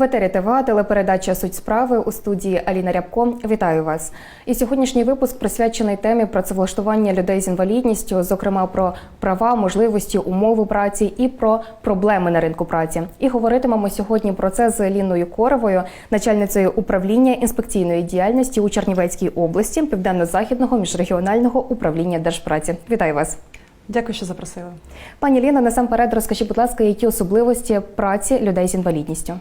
В етері ТВА, телепередача Суть справи у студії Аліна Рябко. Вітаю вас. І сьогоднішній випуск присвячений темі працевлаштування людей з інвалідністю, зокрема про права, можливості, умови праці і про проблеми на ринку праці. І говоритимемо сьогодні про це з Ліною Коровою, начальницею управління інспекційної діяльності у Чернівецькій області Південно-Західного міжрегіонального управління держпраці. Вітаю вас. Дякую, що запросили. Пані Ліна, насамперед розкажіть, будь ласка, які особливості праці людей з інвалідністю?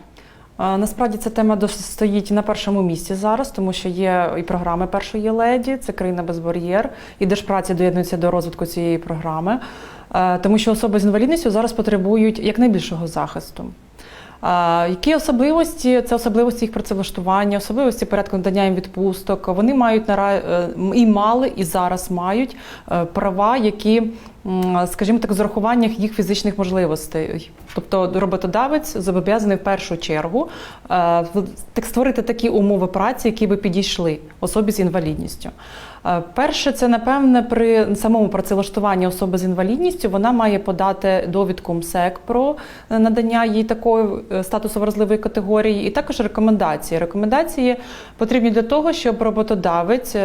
Насправді ця тема стоїть на першому місці зараз, тому що є і програми першої леді, це країна без бар'єр, і держпраці доєднується до розвитку цієї програми, Е, тому що особи з інвалідністю зараз потребують якнайбільшого захисту. Які особливості? Це особливості їх працевлаштування, особливості порядку надання їм відпусток. Вони мають нара- е, і мали, і зараз мають е, права, які, скажімо так, з урахуванням їх фізичних можливостей. Тобто роботодавець зобов'язаний в першу чергу е, так створити такі умови праці, які би підійшли особі з інвалідністю. Е, Перше, це напевне при самому працевлаштуванні особи з інвалідністю вона має подати довідку МСЕК про е, надання їй такої е, статусу вразливої категорії, і також рекомендації. Рекомендації потрібні для того, щоб роботодавець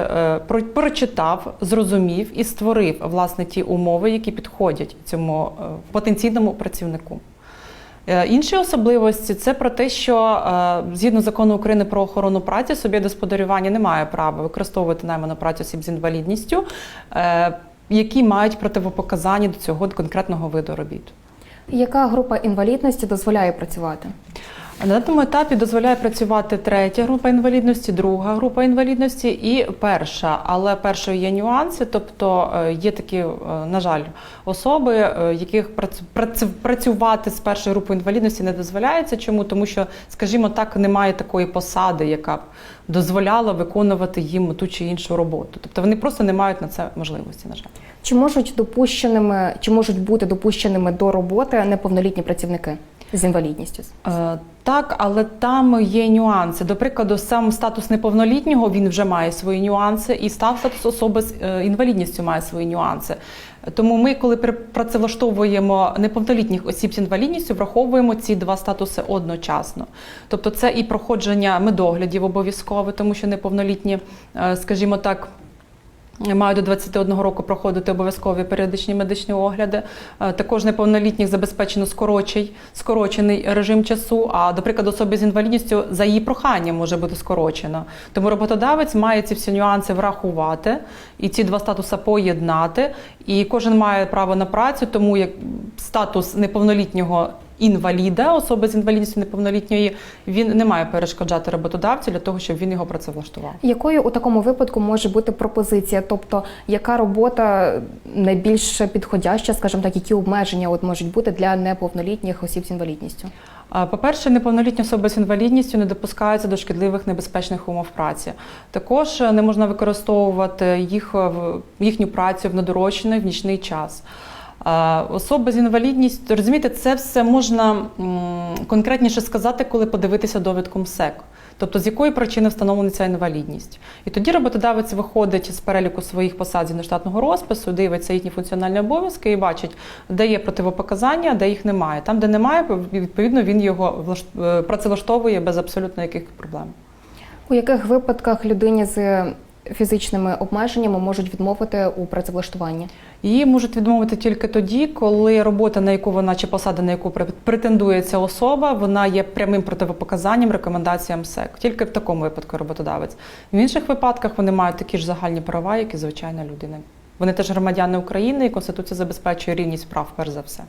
про- прочитав, зрозумів і створив власне ті умови, які підходять цьому потенційному працівнику. Е, Інші особливості це про те, що е, згідно закону України про охорону праці, собі господарювання не має права використовувати найману працю осіб з інвалідністю, е, які мають противопоказання до цього конкретного виду робіт. Яка група інвалідності дозволяє працювати? На даному етапі дозволяє працювати третя група інвалідності, друга група інвалідності і перша. Але першою є нюанси, тобто е, є такі, е, на жаль, особи, е, яких прац- прац- працювати з першою групою інвалідності не дозволяється. Чому? Тому що, скажімо так, немає такої посади, яка б дозволяла виконувати їм ту чи іншу роботу. Тобто вони просто не мають на це можливості, на жаль. Чи можуть допущеними, чи можуть бути допущеними до роботи неповнолітні працівники з інвалідністю? Е, Так, але там є нюанси. До прикладу, сам статус неповнолітнього він вже має свої нюанси, і став статус особи з е, інвалідністю має свої нюанси. Тому ми, коли працевлаштовуємо неповнолітніх осіб з інвалідністю, враховуємо ці два статуси одночасно. Тобто, це і проходження медоглядів обов'язково, тому що неповнолітні, е, скажімо так. Мають до 21 року проходити обов'язкові періодичні медичні огляди. Е, Також неповнолітніх забезпечено скорочий, скорочений режим часу. А, до прикладу, особи з інвалідністю за її проханням може бути скорочено. Тому роботодавець має ці всі нюанси врахувати і ці два статуси поєднати. І кожен має право на працю, тому як статус неповнолітнього. Інваліда, особи з інвалідністю неповнолітньої, він не має перешкоджати роботодавцю для того, щоб він його працевлаштував. Якою у такому випадку може бути пропозиція? Тобто, яка робота найбільш підходяща, скажімо так, які обмеження от можуть бути для неповнолітніх осіб з інвалідністю? По-перше, неповнолітні особи з інвалідністю не допускаються до шкідливих небезпечних умов праці. Також е, не можна використовувати їх їхню працю в недорочний в нічний час. Особи з інвалідністю, розумієте, це все можна конкретніше сказати, коли подивитися довідку МСЕК. Тобто з якої причини встановлена ця інвалідність. І тоді роботодавець виходить з переліку своїх посад зі штатного розпису, дивиться їхні функціональні обов'язки і бачить, де є противопоказання, де їх немає. Там, де немає, відповідно він його е, працевлаштовує без абсолютно яких проблем. У яких випадках людині з фізичними обмеженнями можуть відмовити у працевлаштуванні? Її можуть відмовити тільки тоді, коли робота, на яку вона чи посада, на яку пре- претендує ця особа, вона є прямим противопоказанням рекомендаціям СЕК. Тільки в такому випадку роботодавець. В інших випадках вони мають такі ж загальні права, як і звичайна людина. Вони теж громадяни України, і Конституція забезпечує рівність прав, перш за все.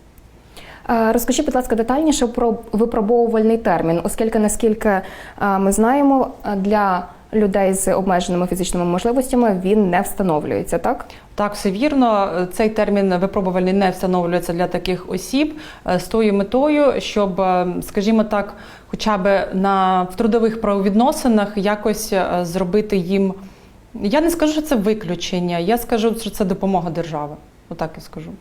Розкажіть, будь ласка, детальніше про випробовувальний термін, оскільки наскільки ми знаємо, для людей з обмеженими фізичними можливостями він не встановлюється, так? Так, все вірно. Цей термін випробувальний не встановлюється для таких осіб е, з тою метою, щоб, е, скажімо так, хоча б на в трудових правовідносинах якось е, зробити їм. Я не скажу, що це виключення, я скажу, що це допомога держави. Отак я скажу.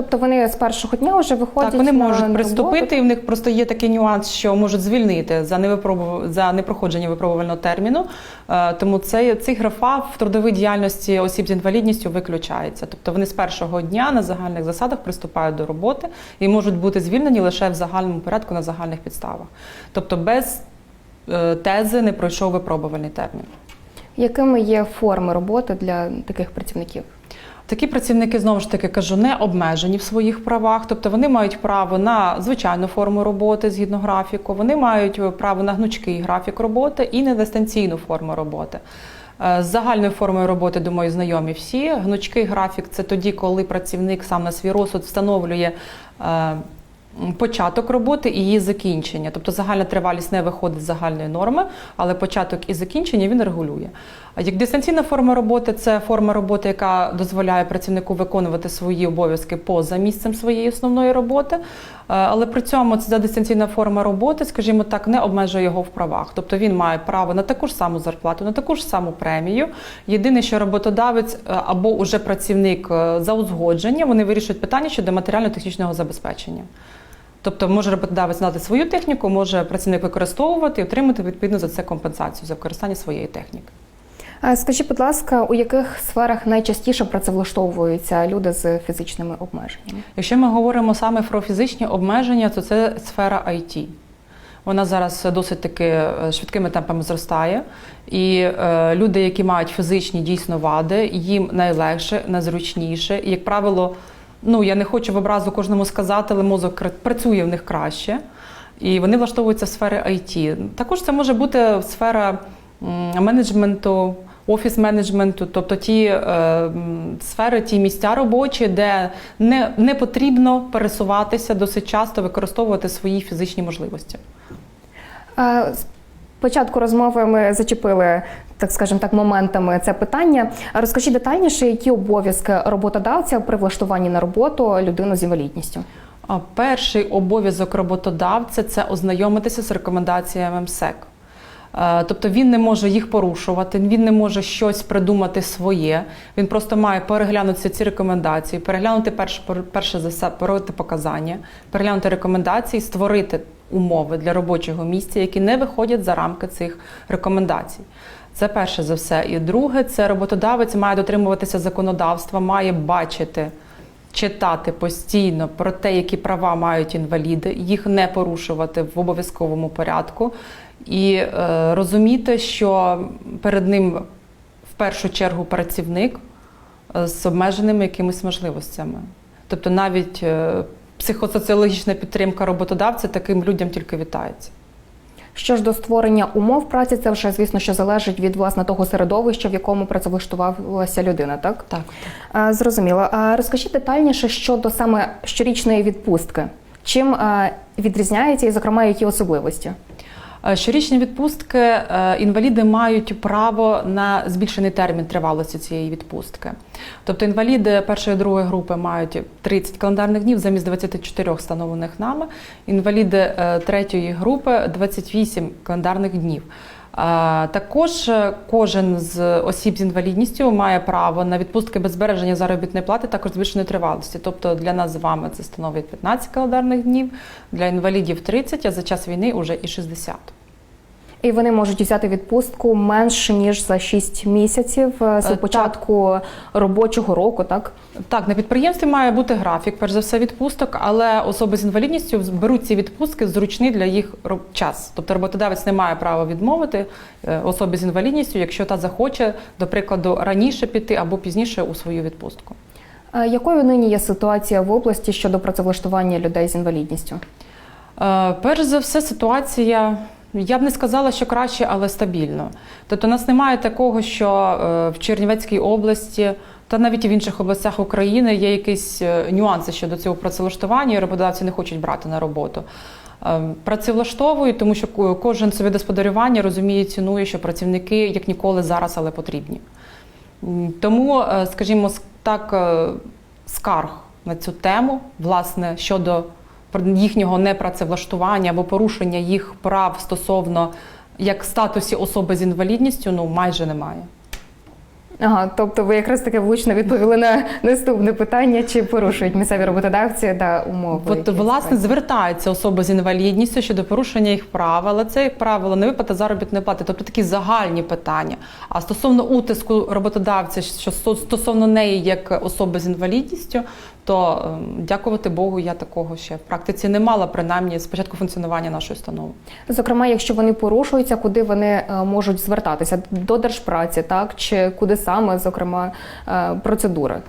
Тобто вони з першого дня вже виходять Так, вони на можуть приступити, і в них просто є такий нюанс, що можуть звільнити за невипробу... за непроходження випробувального терміну. Е, Тому це цей графа в трудовій діяльності осіб з інвалідністю виключається. Тобто вони з першого дня на загальних засадах приступають до роботи і можуть бути звільнені лише в загальному порядку на загальних підставах. Тобто без е, тези не пройшов випробувальний термін. Якими є форми роботи для таких працівників? Такі працівники знову ж таки кажу, не обмежені в своїх правах, тобто вони мають право на звичайну форму роботи згідно графіку, вони мають право на гнучкий графік роботи і на дистанційну форму роботи. Е, З загальною формою роботи, думаю, знайомі всі. Гнучкий графік це тоді, коли працівник сам на свій розсуд встановлює. е, Початок роботи і її закінчення, тобто загальна тривалість не виходить з загальної норми, але початок і закінчення він регулює. Як дистанційна форма роботи це форма роботи, яка дозволяє працівнику виконувати свої обов'язки поза місцем своєї основної роботи, Е, але при цьому ця дистанційна форма роботи, скажімо так, не обмежує його в правах. Тобто він має право на таку ж саму зарплату, на таку ж саму премію. Єдине, що роботодавець е, або уже працівник е, за узгодження, вони вирішують питання щодо матеріально-технічного забезпечення. Тобто може роботодавець надати свою техніку, може працівник використовувати і отримати відповідно за це компенсацію за використання своєї техніки. Скажіть, будь ласка, у яких сферах найчастіше працевлаштовуються люди з фізичними обмеженнями? Якщо ми говоримо саме про фізичні обмеження, то це сфера IT. Вона зараз досить таки е, швидкими темпами зростає. І е, люди, які мають фізичні дійсно вади, їм найлегше, найзручніше. І, як правило, ну я не хочу в образу кожному сказати, але мозок працює в них краще. І вони влаштовуються в сфері IT. Також це може бути сфера менеджменту, офіс менеджменту, тобто ті е, сфери, ті місця робочі, де не, не потрібно пересуватися досить часто, використовувати свої фізичні можливості. Початку розмови ми зачепили, так скажемо так, моментами це питання. Розкажіть детальніше, які обов'язки роботодавця при влаштуванні на роботу людину з інвалідністю? Перший обов'язок роботодавця це ознайомитися з рекомендаціями МСЕК. Е, Тобто він не може їх порушувати, він не може щось придумати своє. Він просто має переглянути ці рекомендації, переглянути перше, перше за все протипоказання, переглянути рекомендації, створити умови для робочого місця, які не виходять за рамки цих рекомендацій. Це перше за все. І друге, це роботодавець має дотримуватися законодавства, має бачити читати постійно про те, які права мають інваліди, їх не порушувати в обов'язковому порядку, і е, розуміти, що перед ним в першу чергу працівник е, з обмеженими якимись можливостями. Тобто навіть е, психосоціологічна підтримка роботодавця таким людям тільки вітається. Що ж до створення умов праці, це вже звісно, що залежить від власне того середовища, в якому працевлаштувалася людина, так? Так. А, Зрозуміло. А розкажіть детальніше щодо саме щорічної відпустки. Чим відрізняється і, зокрема, які особливості? Е, Щорічні відпустки е, інваліди мають право на збільшений термін тривалості цієї відпустки. Тобто інваліди першої і другої групи мають 30 календарних днів замість 24 встановлених нами. Інваліди е, третьої групи 28 календарних днів. Також е, кожен з осіб з інвалідністю має право на відпустки без збереження заробітної плати, також збільшеної тривалості. Тобто для нас з вами це становить 15 календарних днів, для інвалідів 30, а за час війни вже і 60. І вони можуть взяти відпустку менше ніж за 6 місяців е, з так. початку робочого року, так? Так, на підприємстві має бути графік, перш за все, відпусток, але особи з інвалідністю беруть ці відпустки зручний для їх час. Тобто роботодавець не має права відмовити е, особі з інвалідністю, якщо та захоче, до прикладу, раніше піти або пізніше у свою відпустку. Якою нині є ситуація в області щодо працевлаштування людей з інвалідністю? Е, Перш за все, ситуація. Я б не сказала, що краще, але стабільно. Тобто, у нас немає такого, що е, в Чернівецькій області та навіть в інших областях України є якісь е, нюанси щодо цього працевлаштування, і роботодавці не хочуть брати на роботу. Е, Працевлаштовують, тому що кожен собі господарювання розуміє, цінує, що працівники як ніколи зараз, але потрібні. Тому, е, скажімо, так, скарг на цю тему, власне, щодо їхнього непрацевлаштування або порушення їх прав стосовно як статусі особи з інвалідністю, ну майже немає. Ага, тобто ви якраз таки влучно відповіли на наступне питання, чи порушують місцеві роботодавці да, умови. От власне звертаються особи з інвалідністю щодо порушення їх прав, але це, як правило, не виплата заробітної плати, тобто такі загальні питання. А стосовно утиску роботодавця, що сто- стосовно неї як особи з інвалідністю, то ем, дякувати Богу, я такого ще в практиці не мала, принаймні з початку функціонування нашої установи. Зокрема, якщо вони порушуються, куди вони е, можуть звертатися до держпраці, так чи куди саме, зокрема, е, процедури?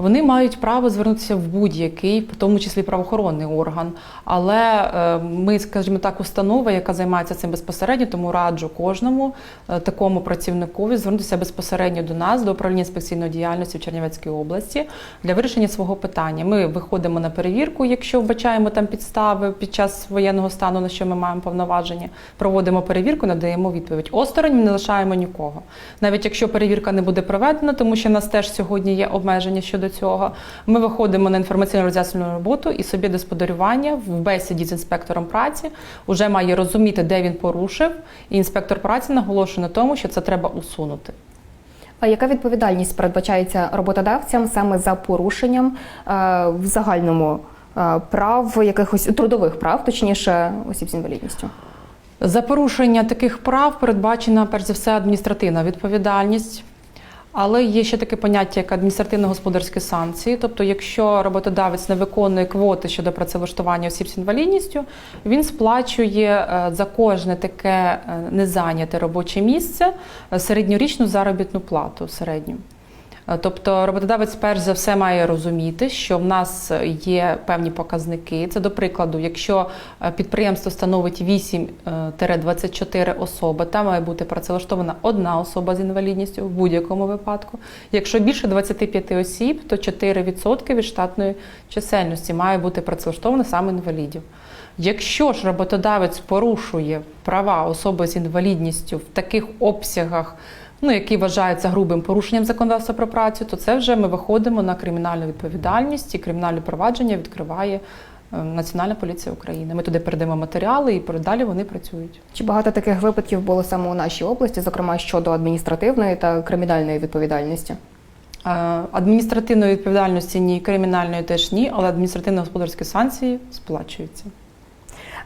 Вони мають право звернутися в будь-який, в тому числі правоохоронний орган. Але е, ми, скажімо так, установа, яка займається цим безпосередньо, тому раджу кожному е, такому працівникові звернутися безпосередньо до нас, до управління інспекційної діяльності в Чернівецькій області для вирішення свого питання. Ми виходимо на перевірку, якщо вбачаємо там підстави під час воєнного стану, на що ми маємо повноваження. Проводимо перевірку, надаємо відповідь. Осторонь не лишаємо нікого. Навіть якщо перевірка не буде проведена, тому що в нас теж сьогодні є обмеження щодо цього. Ми виходимо на інформаційно роз'яснювальну роботу і собі господарювання в бесіді з інспектором праці вже має розуміти, де він порушив, і інспектор праці наголошує на тому, що це треба усунути. А яка відповідальність передбачається роботодавцям саме за порушенням е, в загальному е, прав якихось трудових прав, точніше, осіб з інвалідністю? За порушення таких прав передбачена перш за все адміністративна відповідальність. Але є ще таке поняття, як адміністративно-господарські санкції. Тобто, якщо роботодавець не виконує квоти щодо працевлаштування осіб з інвалідністю, він сплачує е, за кожне таке е, незайняте робоче місце е, середньорічну заробітну плату середню. Е, Тобто роботодавець перш за все має розуміти, що в нас є певні показники. Це до прикладу, якщо е, підприємство становить 8-24 особи, там має бути працевлаштована одна особа з інвалідністю в будь-якому випадку. Якщо більше 25 осіб, то 4% від штатної чисельності має бути працевлаштовано саме інвалідів. Якщо ж роботодавець порушує права особи з інвалідністю в таких обсягах, ну які вважаються грубим порушенням законодавства про працю, то це вже ми виходимо на кримінальну відповідальність і кримінальне провадження відкриває е, Національна поліція України. Ми туди передаємо матеріали і далі вони працюють. Чи багато таких випадків було саме у нашій області, зокрема щодо адміністративної та кримінальної відповідальності? Е, Адміністративної відповідальності ні, кримінальної теж ні, але адміністративно-господарські санкції сплачуються.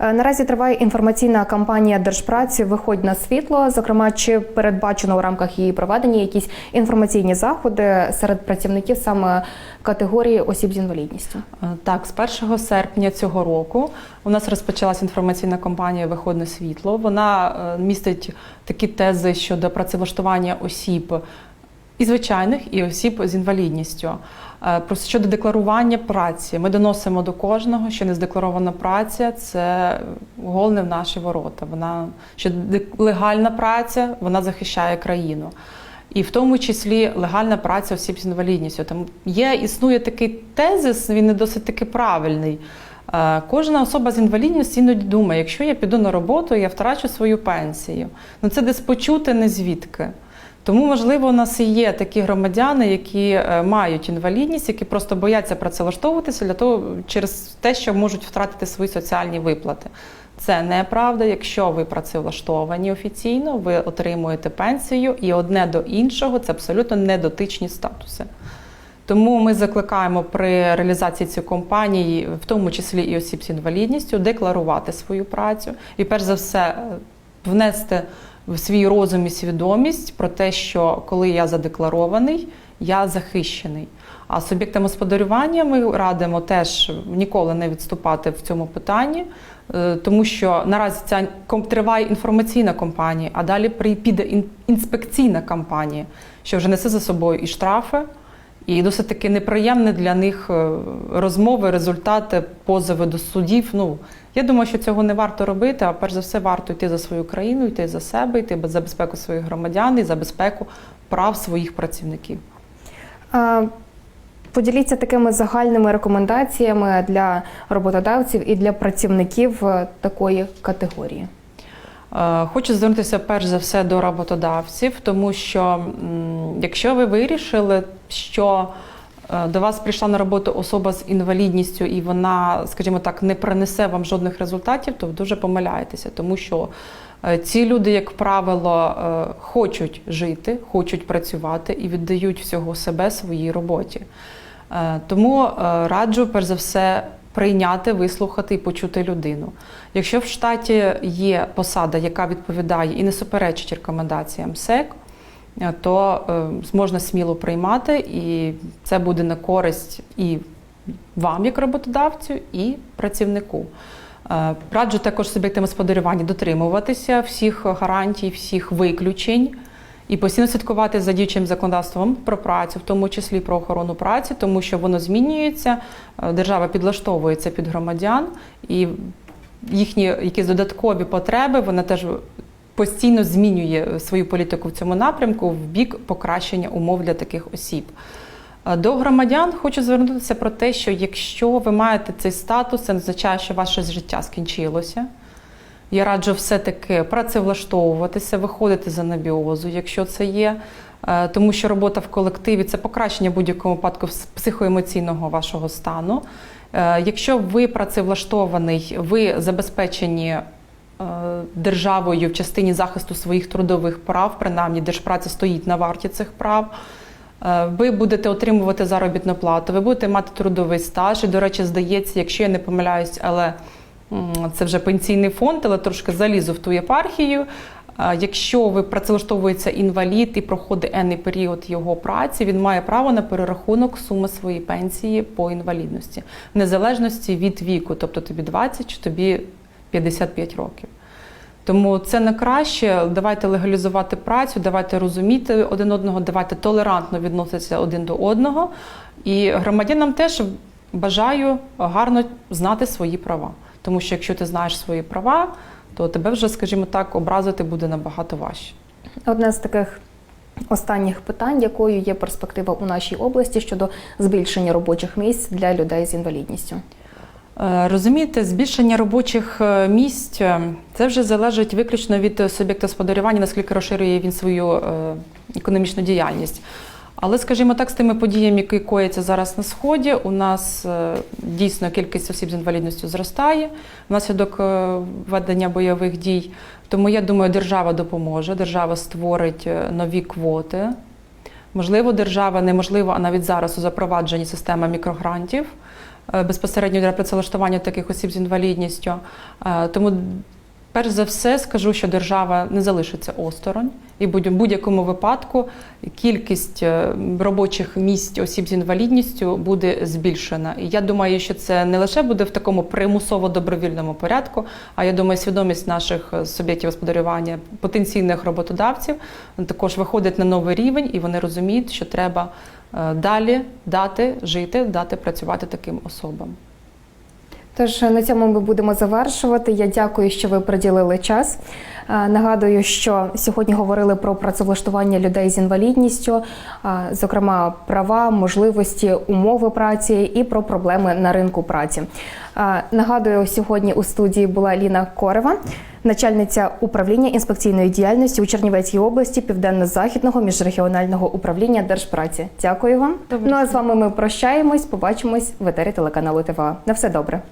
Е, Наразі триває інформаційна кампанія Держпраці Виходь на світло. Зокрема, чи передбачено у рамках її проведення якісь інформаційні заходи серед працівників саме категорії осіб з інвалідністю? Е, Так, з 1 серпня цього року у нас розпочалася інформаційна кампанія Виходь на світло. Вона е, містить такі тези щодо працевлаштування осіб і звичайних, і осіб з інвалідністю. Е, Про щодо декларування праці, ми доносимо до кожного, що незадекларована праця це головне в наші ворота. Вона що легальна праця вона захищає країну. І в тому числі легальна праця осіб з інвалідністю. Там є, існує такий тезис, він не досить таки правильний. Е, Кожна особа з інвалідністю іноді думає, якщо я піду на роботу, я втрачу свою пенсію. Ну це десь почути не звідки. Тому, можливо, у нас і є такі громадяни, які е, мають інвалідність, які просто бояться працевлаштовуватися для того через те, що можуть втратити свої соціальні виплати. Це неправда. Якщо ви працевлаштовані офіційно, ви отримуєте пенсію, і одне до іншого це абсолютно недотичні статуси. Тому ми закликаємо при реалізації цієї компанії, в тому числі і осіб з інвалідністю, декларувати свою працю і, перш за все, е, внести в свій розум і свідомість про те, що коли я задекларований, я захищений. А суб'єктам господарювання ми радимо теж ніколи не відступати в цьому питанні, е, тому що наразі ця триває інформаційна кампанія, а далі піде ін- інспекційна кампанія, що вже несе за собою і штрафи. І досить таки неприємне для них е, розмови, результати, позови до судів. Ну я думаю, що цього не варто робити. А перш за все, варто йти за свою країну, йти за себе, йти за безпеку своїх громадян і за безпеку прав своїх працівників. Поділіться такими загальними рекомендаціями для роботодавців і для працівників е, такої категорії. Е, Хочу звернутися перш за все до роботодавців, тому що якщо ви вирішили, що е, до вас прийшла на роботу особа з інвалідністю, і вона, скажімо так, не принесе вам жодних результатів, то ви дуже помиляєтеся, тому що Е, Ці люди, як правило, хочуть жити, хочуть працювати і віддають всього себе своїй роботі. Тому раджу, перш за все, прийняти, вислухати і почути людину. Якщо в штаті є посада, яка відповідає і не суперечить рекомендаціям СЕК, е, то е, можна сміло приймати, і це буде на користь і вам, як роботодавцю, і працівнику. Е, Раджу також суб'єктам господарювання дотримуватися всіх гарантій, всіх виключень і постійно слідкувати за діючим законодавством про працю, в тому числі про охорону праці, тому що воно змінюється, е, держава підлаштовується під громадян, і їхні якісь додаткові потреби вона теж постійно змінює свою політику в цьому напрямку в бік покращення умов для таких осіб. Е, До громадян хочу звернутися про те, що якщо ви маєте цей статус, це означає, що ваше життя скінчилося. Я раджу все-таки працевлаштовуватися, виходити з анабіозу, якщо це є, Е, тому що робота в колективі це покращення будь-якому випадку психоемоційного вашого стану. Е, Якщо ви працевлаштований, ви забезпечені е, державою в частині захисту своїх трудових прав, принаймні держпраця стоїть на варті цих прав. Ви будете отримувати заробітну плату, ви будете мати трудовий стаж. І, до речі, здається, якщо я не помиляюсь, але це вже пенсійний фонд, але трошки залізу в ту єпархію. Якщо ви працевлаштовується інвалід і проходить енний період його праці, він має право на перерахунок суми своєї пенсії по інвалідності, в незалежності від віку, тобто тобі 20 чи тобі 55 років. Тому це не краще. Давайте легалізувати працю, давайте розуміти один одного, давайте толерантно відноситися один до одного. І громадянам теж бажаю гарно знати свої права. Тому що якщо ти знаєш свої права, то тебе вже, скажімо так, образити буде набагато важче. Одне з таких останніх питань, якою є перспектива у нашій області щодо збільшення робочих місць для людей з інвалідністю. Е, Розумієте, збільшення робочих е, місць е, це вже залежить виключно від суб'єкта господарювання, наскільки розширює він свою економічну діяльність. Але, скажімо так, з тими подіями, які кояться зараз на сході, у нас е, дійсно кількість осіб з інвалідністю зростає внаслідок е, ведення бойових дій. Тому я думаю, держава допоможе. Держава створить е, нові квоти. Можливо, держава неможливо, а навіть зараз у запровадженні системи мікрогрантів безпосередньо для працевлаштування таких осіб з інвалідністю. Тому, перш за все, скажу, що держава не залишиться осторонь, і в будь- будь-якому випадку кількість е, робочих місць осіб з інвалідністю буде збільшена. І я думаю, що це не лише буде в такому примусово добровільному порядку, а я думаю, свідомість наших е, суб'єктів господарювання, потенційних роботодавців також виходить на новий рівень, і вони розуміють, що треба е, далі дати жити, дати працювати таким особам. Тож на цьому ми будемо завершувати. Я дякую, що ви приділили час. Е, Нагадую, що сьогодні говорили про працевлаштування людей з інвалідністю, е, зокрема права, можливості, умови праці і про проблеми на ринку праці. Е, Нагадую, сьогодні у студії була Ліна Корева, начальниця управління інспекційної діяльності у Чернівецькій області Південно-Західного міжрегіонального управління Держпраці. Дякую вам. Добре. Ну а з вами ми прощаємось. Побачимось в етері телеканалу ТВА. На все добре.